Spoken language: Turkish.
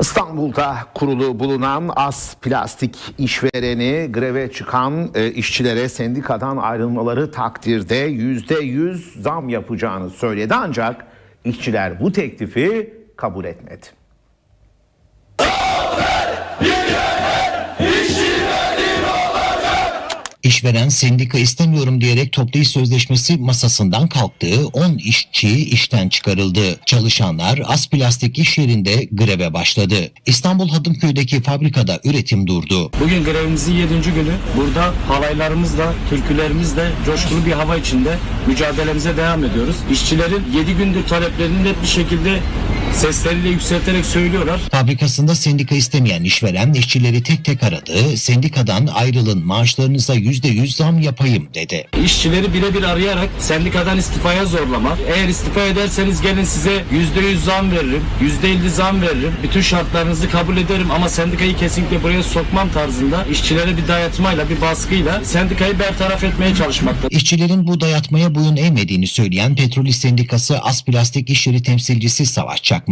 İstanbul'da kurulu bulunan As Plastik işvereni greve çıkan e, işçilere sendikadan ayrılmaları takdirde yüzde yüz zam yapacağını söyledi ancak işçiler bu teklifi kabul etmedi. İşveren sendika istemiyorum diyerek toplu iş sözleşmesi masasından kalktığı 10 işçi işten çıkarıldı. Çalışanlar az plastik iş yerinde greve başladı. İstanbul Hadımköy'deki fabrikada üretim durdu. Bugün grevimizin 7. günü. Burada halaylarımızla, türkülerimizle coşkulu bir hava içinde mücadelemize devam ediyoruz. İşçilerin 7 gündür taleplerini net bir şekilde sesleriyle yükselterek söylüyorlar. Fabrikasında sendika istemeyen işveren işçileri tek tek aradı. Sendikadan ayrılın maaşlarınıza %100 zam yapayım dedi. İşçileri birebir arayarak sendikadan istifaya zorlama. Eğer istifa ederseniz gelin size %100 zam veririm, %50 zam veririm. Bütün şartlarınızı kabul ederim ama sendikayı kesinlikle buraya sokmam tarzında işçilere bir dayatmayla, bir baskıyla sendikayı bertaraf etmeye çalışmakta. İşçilerin bu dayatmaya boyun eğmediğini söyleyen Petrol İş Sendikası Az Plastik İş Yeri temsilcisi Savaş Çakmak,